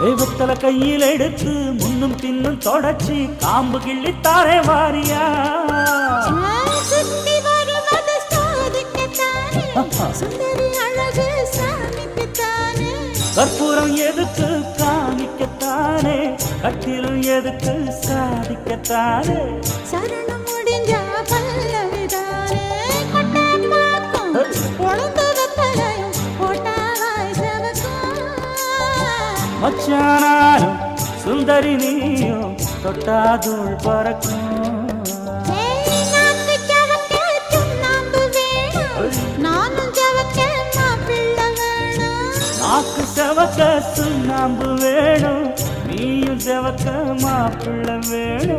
தெய்வத்தல கையில் எடுத்து முன்னும் பின்னும் தொடச்சி காம்பு வாரியா. சுந்தரி அழகு சாமிக்குத்தானே. கற்பூரம் எதுக்கு காமிக்கத்தானே? கட்டிலும் எதுக்கு சாதிக்கத்தானே? சரணம் முடிஞ்சா వచ్చానాను. సుందరి నీయో తొట్టాదుల్ పరకు. నాకు చెవక సున్నాంబు వేణు. నీయు చెవక మా పిల్ల వేణు.